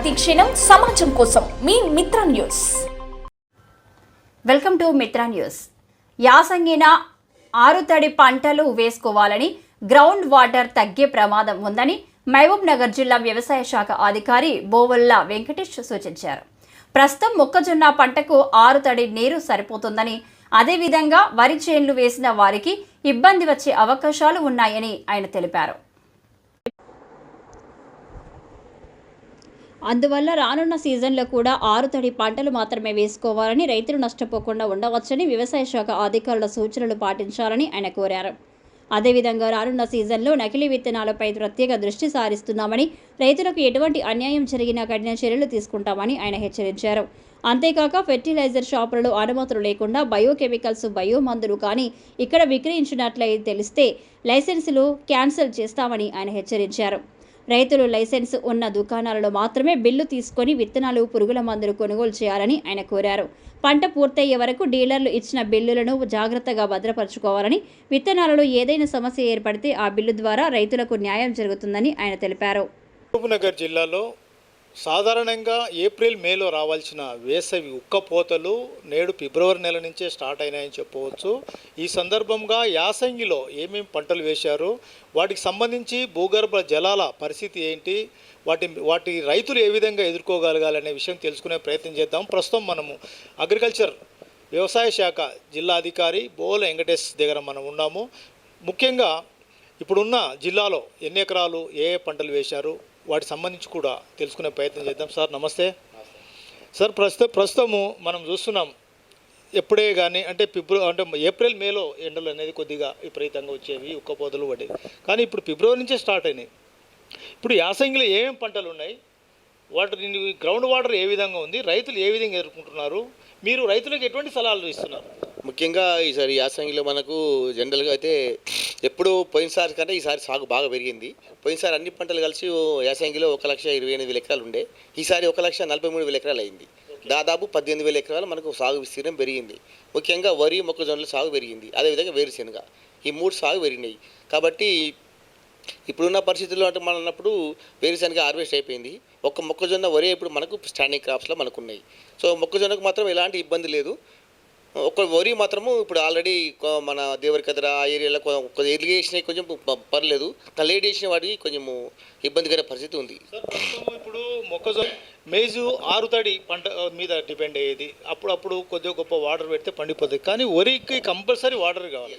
ప్రతిక్షణం సమాజం కోసం మీ Mitra news. Welcome to Mitra news. యాసంగిన ఆరుతడి పంటలు వేసుకోవాలని గ్రౌండ్ వాటర్ తగ్గే ప్రమాదం ఉందని మహబూబ్ నగర్ జిల్లా వ్యవసాయ శాఖ అధికారి బోవల్ల వెంకటేష్ సూచించారు. ప్రస్తుతం మొక్కజొన్న పంటకు ఆరుతడి నీరు సరిపోతుందని అదేవిధంగా వరి చేన్లు వేసిన వారికి ఇబ్బంది వచ్చే అవకాశాలు ఉన్నాయని ఆయన తెలిపారు. అందువల్ల రానున్న సీజన్లో కూడా ఆరు తడి పంటలు మాత్రమే వేసుకోవాలని రైతులు నష్టపోకుండా ఉండవచ్చని వ్యవసాయ శాఖ అధికారుల సూచనలు పాటించాలని ఆయన కోరారు. అదేవిధంగా రానున్న సీజన్లో నకిలీ విత్తనాలపై ప్రత్యేక దృష్టి సారిస్తున్నామని రైతులకు ఎటువంటి అన్యాయం జరిగినా కఠిన చర్యలు తీసుకుంటామని ఆయన హెచ్చరించారు. అంతేకాక ఫెర్టిలైజర్ షాపులలో అనుమతులు లేకుండా బయోకెమికల్స్ బయో మందులు కానీ ఇక్కడ విక్రయించినట్లయి తెలిస్తే లైసెన్సులు క్యాన్సిల్ చేస్తామని ఆయన హెచ్చరించారు. రైతులు లైసెన్స్ ఉన్న దుకాణాలలో మాత్రమే బిల్లు తీసుకొని విత్తనాలు పురుగుల మందులు కొనుగోలు చేయాలని ఆయన కోరారు. పంట పూర్తయ్యే వరకు డీలర్లు ఇచ్చిన బిల్లులను జాగ్రత్తగా భద్రపరచుకోవాలని విత్తనాలలో ఏదైనా సమస్య ఏర్పడితే ఆ బిల్లు ద్వారా రైతులకు న్యాయం జరుగుతుందని ఆయన తెలిపారు. మహబూబ్నగర్ జిల్లాలో సాధారణంగా ఏప్రిల్ మేలో రావాల్సిన వేసవి ఉక్కపోతలు నేడు ఫిబ్రవరి నెల నుంచే స్టార్ట్ అయినాయని చెప్పవచ్చు. ఈ సందర్భంగా యాసంగిలో ఏమేమి పంటలు వేశారు? వాటికి సంబంధించి భూగర్భ జలాల పరిస్థితి ఏంటి? వాటి వాటి రైతులు ఏ విధంగా ఎదుర్కోగలగాలనే విషయం తెలుసుకునే ప్రయత్నం చేద్దాం. ప్రస్తుతం మనము అగ్రికల్చర్ వ్యవసాయ శాఖ జిల్లా అధికారి బోల వెంకటేష్ దగ్గర మనం ఉన్నాము. ముఖ్యంగా ఇప్పుడున్న జిల్లాలో ఎన్ని ఎకరాలు ఏ ఏ పంటలు వేశారు వాటికి సంబంధించి కూడా తెలుసుకునే ప్రయత్నం చేద్దాం. సార్ నమస్తే. సార్ ప్రస్తుతం ప్రస్తుతము మనం చూస్తున్నాం ఎప్పుడే కానీ అంటే ఫిబ్రవరి అంటే ఏప్రిల్ మేలో ఎండలు అనేది కొద్దిగా విపరీతంగా వచ్చేవి ఉక్కపోతలు పడేవి కానీ ఇప్పుడు ఫిబ్రవరి నుంచే స్టార్ట్ అయినాయి. ఇప్పుడు యాసంగిలో ఏమేమి పంటలు ఉన్నాయి? వాటి గ్రౌండ్ వాటర్ ఏ విధంగా ఉంది? రైతులు ఏ విధంగా ఎదుర్కొంటున్నారు? మీరు రైతులకు ఎటువంటి సలహాలు ఇస్తున్నారు? ముఖ్యంగా ఈసారి యాసంగిలో మనకు జనరల్గా అయితే ఎప్పుడు పోయినసారి కంటే ఈసారి సాగు బాగా పెరిగింది. పోయినసారి అన్ని పంటలు కలిసి యాసంగిలో ఒక లక్ష ఇరవై ఎనిమిది వేల ఎకరాలు ఉండే. ఈసారి ఒక లక్ష నలభై మూడు వేల ఎకరాలు అయింది. దాదాపు పద్దెనిమిది వేల ఎకరాలు మనకు సాగు విస్తీర్ణం పెరిగింది. ముఖ్యంగా వరి మొక్కజొన్నల సాగు పెరిగింది. అదేవిధంగా వేరుశెనగ. ఈ మూడు సాగు పెరిగినాయి. కాబట్టి ఇప్పుడున్న పరిస్థితుల్లో అంటే మనం అన్నప్పుడు వేరుశనగ హార్వెస్ట్ అయిపోయింది. ఒక్క మొక్కజొన్న వరే ఇప్పుడు మనకు స్టాండింగ్ క్రాప్స్లో మనకు ఉన్నాయి సో మొక్కజొన్నకు మాత్రం ఎలాంటి ఇబ్బంది లేదు. ఒక వరి మాత్రము ఇప్పుడు ఆల్రెడీ మన దేవరికద్ర ఆ ఏరియాలో కొ- కొద్దిగా ఎర్లీ వేసినవి కొంచెం పర్లేదు. లేట్ వేసిన వాటికి కొంచెము ఇబ్బందికర పరిస్థితి ఉంది. ఇప్పుడు మొక్కజొన్న మేజు ఆరుతడి పంట మీద డిపెండ్ అయ్యేది. అప్పుడు అప్పుడు కొద్దిగా గొప్ప వాటర్ పెడితే పండిపోతుంది. కానీ వరికి కంపల్సరీ వాటర్ కావాలి.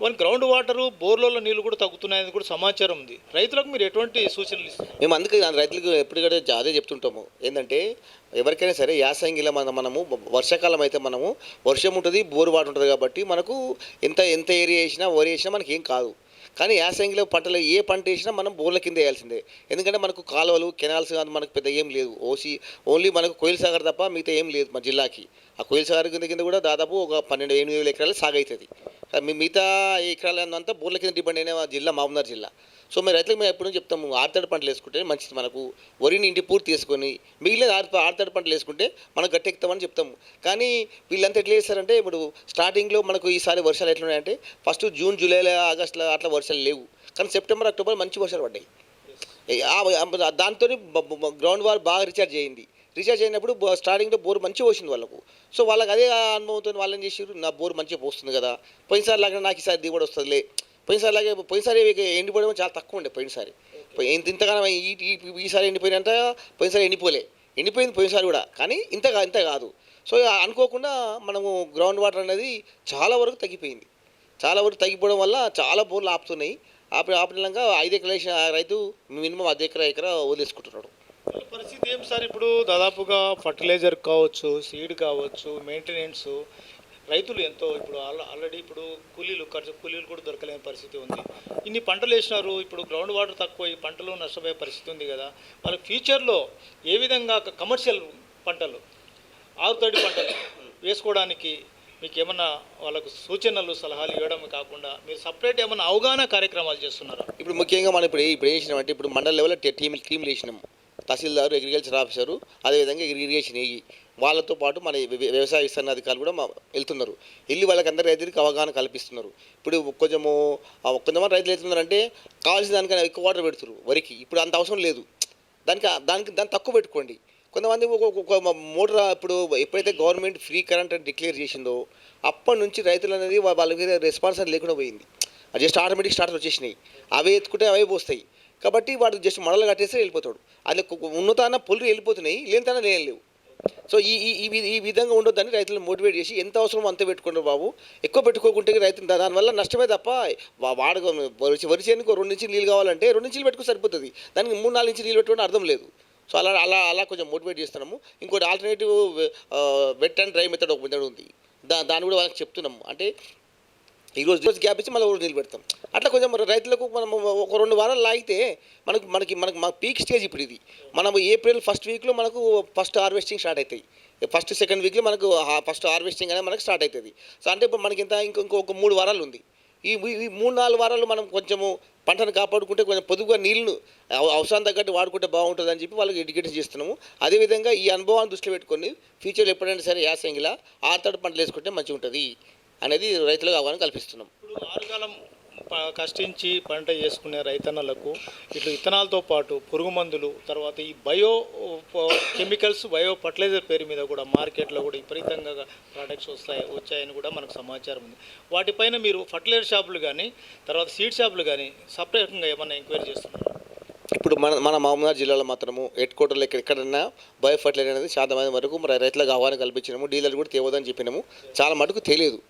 వన్ గ్రౌండ్ వాటర్ బోర్లలో నీళ్ళు కూడా తగ్గుతున్నాయని కూడా సమాచారం ఉంది. రైతులకు మీరు ఎటువంటి సూచనలు ఇస్తారు? మేము అందుకే రైతులకు ఎప్పటికైతే అదే చెప్తుంటాము. ఏంటంటే ఎవరికైనా సరే యాసంగిలో మన మనము వర్షాకాలం అయితే మనము వర్షం ఉంటుంది బోరు వాటర్ ఉంటుంది కాబట్టి మనకు ఎంత ఎంత ఏరియా వేసినా వరి వేసినా మనకి ఏం కాదు. కానీ యాసంగిలో పంటలు ఏ పంట వేసినా మనం బోర్ల కింద వేయాల్సిందే. ఎందుకంటే మనకు కాలువలు కెనాల్స్ కానీ మనకు పెద్ద ఏం లేదు ఓసి ఓన్లీ మనకు కోయిల్ సాగర్ తప్ప మిగతా ఏం లేదు మా జిల్లాకి. ఆ కోయిల్ సాగర్ కింద కింద కూడా దాదాపు ఒక పన్నెండు ఎనిమిది వేల ఎకరాలు సాగు అవుతుంది. మిగతా ఎకరాలంతా బోర్ల కింద డిపెండ్ అయిన జిల్లా మహబూబ్నగర్ జిల్లా. సో మేము రైతులకు మేము ఎప్పుడు చెప్తాము ఆరుతడి పంటలు వేసుకుంటే మంచిది మనకు. వరిని ఇంటి పూర్తి చేసుకొని మిగిలిన ఆరు ఆరుతడి పంటలు వేసుకుంటే మనం గట్టెక్కుతామని చెప్తాము. కానీ వీళ్ళంతా ఎట్లా చేస్తారంటే ఇప్పుడు స్టార్టింగ్లో మనకు ఈసారి వర్షాలు ఎట్లున్నాయంటే ఫస్ట్ జూన్ జూలైలో ఆగస్టులో అట్లా వర్షాలు లేవు. కానీ సెప్టెంబర్ అక్టోబర్ మంచి వర్షాలు పడ్డాయి. దాంతో గ్రౌండ్ వార్ బాగా రీఛార్జ్ అయ్యింది రీఛార్జ్ అయినప్పుడు స్టార్టింగ్లో బోర్ మంచిగా పోసింది వాళ్ళకు. సో వాళ్ళకి అదే అనుభవంతో వాళ్ళు ఏం చేసారు నా బోర్ మంచిగా పోస్తుంది కదా. పోయినసారి లాగా నాకు ఈసారి దిగుబడి వస్తుందిలే. పోయినసారి లాగే పోయినసారి ఎండిపోవడం చాలా తక్కువ ఉండే పోయినసారి. ఇంత ఇంతగానో ఈసారి ఎండిపోయినంత పోయినసారి ఎండిపోలే. ఎండిపోయింది పోయినసారి కూడా. కానీ ఇంత ఇంత కాదు. సో అనుకోకుండా మనము గ్రౌండ్ వాటర్ అనేది చాలా వరకు తగ్గిపోయింది. చాలా వరకు తగ్గిపోవడం వల్ల చాలా బోర్లు ఆపుతున్నాయి. ఆపి ఆపినంగా ఐదు ఎకరాలు రైతు మినిమం అర్ధ ఎకర ఎకర వదిలేసుకుంటున్నాడు. పరిస్థితి ఏం సార్? ఇప్పుడు దాదాపుగా ఫర్టిలైజర్ కావచ్చు సీడ్ కావచ్చు మెయింటెనెన్స్ రైతులు ఎంతో ఇప్పుడు ఆల్- ఆల్రెడీ ఇప్పుడు కూలీలు ఖర్చు కూలీలు కూడా దొరకలేని పరిస్థితి ఉంది. ఇన్ని పంటలు వేసినారు ఇప్పుడు గ్రౌండ్ వాటర్ తక్కువ ఈ పంటలు నష్టపోయే పరిస్థితి ఉంది కదా. వాళ్ళ ఫ్యూచర్లో ఏ విధంగా కమర్షియల్ పంటలు ఆరుతడి పంటలు వేసుకోవడానికి మీకు ఏమన్నా వాళ్ళకు సూచనలు సలహాలు ఇవ్వడం కాకుండా మీరు సపరేట్ ఏమైనా అవగాహన కార్యక్రమాలు చేస్తున్నారా? ఇప్పుడు ముఖ్యంగా మనం ఇప్పుడు ఇప్పుడు ఏం చేసినాం అంటే ఇప్పుడు మండల లెవెల్లో టీమ్ టీంలు వేసినాము తహసీల్దారు అగ్రికల్చర్ ఆఫీసరు అదేవిధంగా ఇరిగేషన్ ఏఈ వాళ్ళతో పాటు మన వ్య- వ్యవసాయ విస్తరణ అధికారులు కూడా మా- వెళ్తున్నారు. వెళ్ళి వాళ్ళకి అందరి రైతులకు అవగాహన కల్పిస్తున్నారు. ఇప్పుడు కొంచెము కొంతమంది రైతులు వెళ్తున్నారంటే కావాల్సిన దానికన్నా ఎక్కువ వాటర్ పెడుతున్నారు వరికి. ఇప్పుడు అంత అవసరం లేదు. దానికి దానికి దాన్ని తక్కువ పెట్టుకోండి. కొంతమంది ఒక మోటార్ ఇప్పుడు ఎప్పుడైతే గవర్నమెంట్ ఫ్రీ కరెంట్ అని డిక్లేర్ చేసిందో అప్పటి నుంచి రైతులు అనేది వాళ్ళ మీద రెస్పాన్స్ అనేది లేకుండా పోయింది. అది జస్ట్ ఆటోమేటిక్ స్టార్టర్ వచ్చేసినాయి. అవే ఎత్తుకుంటే అవే పోస్తాయి. కాబట్టి వాడు జస్ట్ మడలు కట్టేస్తే వెళ్ళిపోతాడు. అది ఉన్నతాన పొల్లు వెళ్ళిపోతున్నాయి లేనితన లేవు సో ఈ ఈ ఈ విధంగా ఉండొద్దని రైతులను మోటివేట్ చేసి ఎంత అవసరమో అంత పెట్టుకుంటారు బాబు. ఎక్కువ పెట్టుకోకుంటే రైతు దానివల్ల నష్టమే తప్ప వాడు వరి చేనుకు రెండు నుంచి నీళ్ళు కావాలంటే రెండు నుంచి పెట్టుకో సరిపోతుంది. దానికి మూడు నాలుగు నుంచి నీళ్ళు పెట్టుకోవడం అర్థం లేదు. సో అలా అలా అలా కొంచెం మోటివేట్ చేస్తున్నాము. ఇంకోటి alternative wet and dry method ఒక మెథడ్ ఉంది. దా దాన్ని కూడా వాళ్ళకి చెప్తున్నాము. అంటే ఈ రోజు రోజు గ్యాప్ ఇచ్చి మళ్ళీ రోజు నిలబెడతాం. అట్లా కొంచెం రైతులకు మనం ఒక రెండు వారాలు లాగితే మనకు మనకి మనకు మా పీక్ స్టేజ్ ఇప్పుడు ఇది. మనం ఏప్రిల్ ఫస్ట్ వీక్లో మనకు ఫస్ట్ హార్వెస్టింగ్ స్టార్ట్ అవుతాయి ఫస్ట్ సెకండ్ వీక్లో మనకు ఫస్ట్ హార్వెస్టింగ్ అనేది మనకు స్టార్ట్ అవుతుంది సో అంటే ఇప్పుడు మనకి ఇంత ఇంకొక మూడు వారాలు ఉంది. ఈ ఈ- మూడు నాలుగు వారాలు మనం కొంచెము పంటను కాపాడుకుంటే కొంచెం పొదుపుగా నీళ్ళు అవసరం తగ్గట్టు వాడుకుంటే బాగుంటుందని చెప్పి వాళ్ళకి ఎడ్యుకేషన్ చేస్తున్నాము. అదేవిధంగా ఈ అనుభవాన్ని దృష్టిలో పెట్టుకొని ఫ్యూచర్లో ఎప్పుడైనా సరే యాసంగిలా ఆరుతడి పంటలు వేసుకుంటే మంచిగా ఉంటుంది అనేది రైతులకు అవగాహన కల్పిస్తున్నాం. ఇప్పుడు ఆరుగాలం కష్టించి పంట చేసుకునే రైతన్నలకు ఇట్లు విత్తనాలతో పాటు పురుగు మందులు తర్వాత ఈ బయో కెమికల్స్ బయో ఫర్టిలైజర్ పేరు మీద కూడా మార్కెట్లో కూడా విపరీతంగా ప్రోడక్ట్స్ వస్తాయి వచ్చాయని కూడా మనకు సమాచారం ఉంది. వాటిపైన మీరు ఫర్టిలైజర్ షాపులు కానీ తర్వాత సీడ్ షాపులు కానీ సపరేట్గా ఏమన్నా ఎంక్వైరీ చేస్తున్నారు? ఇప్పుడు మన మన మామూలు జిల్లాలో మాత్రము హెడ్ క్వార్టర్లో ఎక్కడ ఎక్కడన్నా బయో ఫర్టిలైజర్ అనేది శాతమైన వరకు రైతులకు ఆహ్వానం కల్పించినాము డీలర్లు కూడా తేవద్దని చెప్పినాము. చాలా మటుకు తెలియదు.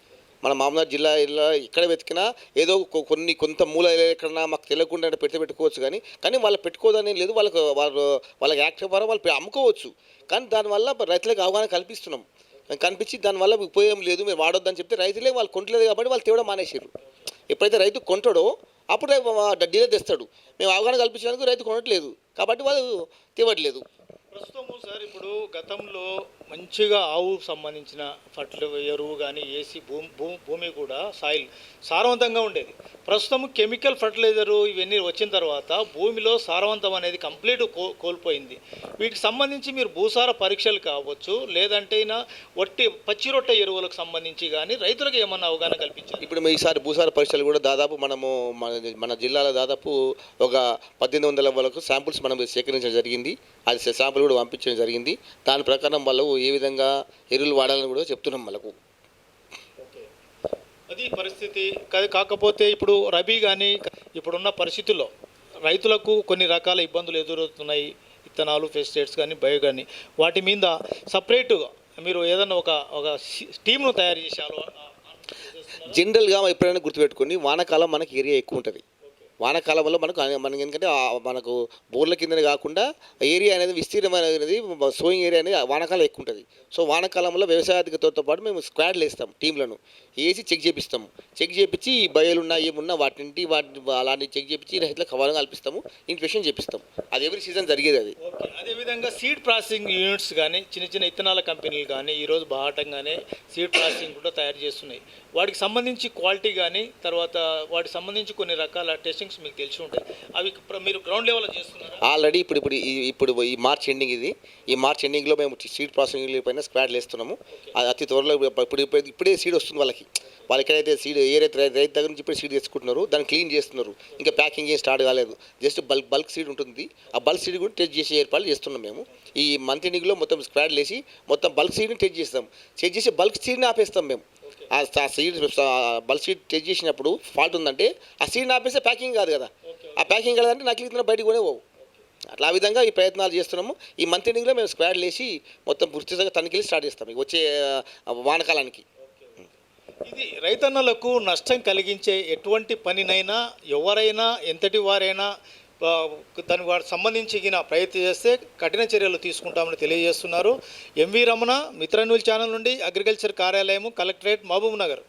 మన మామూలు జిల్లా జిల్లా ఎక్కడ వెతికినా ఏదో కొన్ని కొంత మూల ఎక్కడన్నా మాకు తెలియకుండా పెడితే పెట్టుకోవచ్చు కానీ కానీ వాళ్ళు పెట్టుకోదని లేదు. వాళ్ళకు వాళ్ళు వాళ్ళకి యాక్టివ్ ద్వారా వాళ్ళు అమ్ముకోవచ్చు. కానీ దానివల్ల రైతులకు అవగాహన కల్పిస్తున్నాం. కనిపించి దానివల్ల ఉపయోగం లేదు మీరు వాడొద్దని చెప్తే రైతులే వాళ్ళు కొంటలేదు కాబట్టి వాళ్ళు తేవడం మానేసారు ఎప్పుడైతే రైతు కొంటాడో అప్పుడు డీలర్ తెస్తాడు. మేము అవగాహన కల్పించడానికి రైతు కొనట్లేదు. కాబట్టి వాళ్ళు తేవట్లేదు. ప్రస్తుతము సార్ ఇప్పుడు గతంలో మంచిగా ఆవు సంబంధించిన ఫర్టిల ఎరువు కానీ ఏసీ భూమి భూమి భూమి కూడా సాయిల్ సారవంతంగా ఉండేది. ప్రస్తుతం కెమికల్ ఫర్టిలైజరు ఇవన్నీ వచ్చిన తర్వాత భూమిలో సారవంతం అనేది కంప్లీట్ కో కోల్పోయింది. వీటికి సంబంధించి మీరు భూసార పరీక్షలు కావచ్చు లేదంటే వట్టి పచ్చి రొట్టె ఎరువులకు సంబంధించి కానీ రైతులకు ఏమన్నా అవగాహన కల్పించారు ఇప్పుడు ఈసారి భూసార పరీక్షలు కూడా దాదాపు మనము మన మన జిల్లాలో దాదాపు ఒక పద్దెనిమిది వందల వరకు శాంపుల్స్ మనం సేకరించడం జరిగింది. అది శాంపుల్ కూడా పంపించడం జరిగింది. దాని ప్రకారం వాళ్ళు ఏ విధంగా ఎరువులు వాడాలని కూడా చెప్తున్నాం వాళ్ళకు అది పరిస్థితి కాకపోతే ఇప్పుడు రబీ కానీ ఇప్పుడున్న పరిస్థితుల్లో రైతులకు కొన్ని రకాల ఇబ్బందులు ఎదురవుతున్నాయి. విత్తనాలు పెస్టిసైడ్స్ కానీ బయో కానీ వాటి మీద సపరేట్గా మీరు ఏదన్నా ఒక ఒక టీమ్ను తయారు చేశారు. జనరల్గా ఎప్పుడైనా గుర్తుపెట్టుకొని వానాకాలం మనకి ఏరియా ఎక్కువ ఉంటుంది. వానకాలంలో మనకు మనకి ఎందుకంటే మనకు బోర్ల కిందనే కాకుండా ఏరియా అనేది విస్తీర్ణమైనది సోయింగ్ ఏరియా అనేది వానాకాలం ఎక్కువ ఉంటుంది. సో వానాకాలంలో వ్యవసాయాధికతతో పాటు మేము స్క్వాడ్లు వేస్తాం టీంలను. వేసి చెక్ చేపిస్తాము. చెక్ చేపించి ఈ బయలున్నా ఏమున్నా వాటింటి వాటి అలాంటి చెక్ చేపించి రైతులకు కవాలం కల్పిస్తాము ఇన్ఫెక్షన్ చేపిస్తాం అది ఎవరి సీజన్ జరిగేది అది. అదేవిధంగా సీడ్ ప్రాసెసింగ్ యూనిట్స్ కానీ చిన్న చిన్న ఇత్తనాల కంపెనీలు కానీ ఈరోజు బాహటంగానే సీడ్ ప్రాసెసింగ్ కూడా తయారు చేస్తున్నాయి. వాటికి సంబంధించి క్వాలిటీ కానీ తర్వాత వాటికి సంబంధించి కొన్ని రకాల టెస్టింగ్ టెస్టింగ్స్ మీకు తెలిసి ఉంటాయి. అవి మీరు గ్రౌండ్ లెవెల్లో చేస్తున్నారా? ఆల్రెడీ ఇప్పుడు ఇప్పుడు ఇప్పుడు ఈ మార్చ్ ఎండింగ్ ఇది. ఈ మార్చ్ ఎండింగ్లో మేము సీడ్ ప్రాసెసింగ్ పైన స్క్వాడ్లు వేస్తున్నాము. అది అతి త్వరలో ఇప్పుడు ఇప్పుడు సీడ్ వస్తుంది వాళ్ళకి. వాళ్ళు ఎక్కడైతే సీడ్ ఏ రైతు రైతు రైతు దగ్గర నుంచి ఇప్పుడే సీడ్ తెచ్చుకుంటున్నారు దాన్ని క్లీన్ చేస్తున్నారు. ఇంకా ప్యాకింగ్ ఏం స్టార్ట్ కాలేదు. జస్ట్ బల్క్ బల్క్ సీడ్ ఉంటుంది. ఆ బల్క్ సీడ్ కూడా టెస్ట్ చేసే ఏర్పాట్లు చేస్తున్నాం మేము. ఈ మంత్ ఎండింగ్లో మొత్తం స్క్వాడ్లు వేసి మొత్తం బల్క్ సీడ్ని టెస్ట్ చేస్తాం. టెస్ట్ చేసి బల్క్ సీడ్ని ఆపేస్తాం మేము. ఆ సీడ్ బల్క్ సీడ్ టెస్ట్ చేసినప్పుడు ఫాల్ట్ ఉందంటే ఆ సీడ్ని ఆపేస్తే ప్యాకింగ్ కాదు కదా. ఆ ప్యాకింగ్ కాదంటే నకిలీ ఇతను బయటకు కొనే పోవు. అట్లా ఆ విధంగా ఈ ప్రయత్నాలు చేస్తున్నాము. ఈ మంత్ ఎండింగ్లో మేము స్క్వాడ్లు వేసి మొత్తం పూర్తిగా తనిఖీలు స్టార్ట్ చేస్తాం. ఇక వచ్చే వానకాలానికి. ఇది రైతన్నలకు నష్టం కలిగించే ఎటువంటి పనినైనా ఎవరైనా ఎంతటి వారైనా దానికి దాని వాటి సంబంధించిన ప్రయత్నం చేస్తే కఠిన చర్యలు తీసుకుంటామని తెలియజేస్తున్నారు. MV Ramana Mitra news channel నుండి అగ్రికల్చర్ కార్యాలయం కలెక్టరేట్ మహబూబ్ నగర్.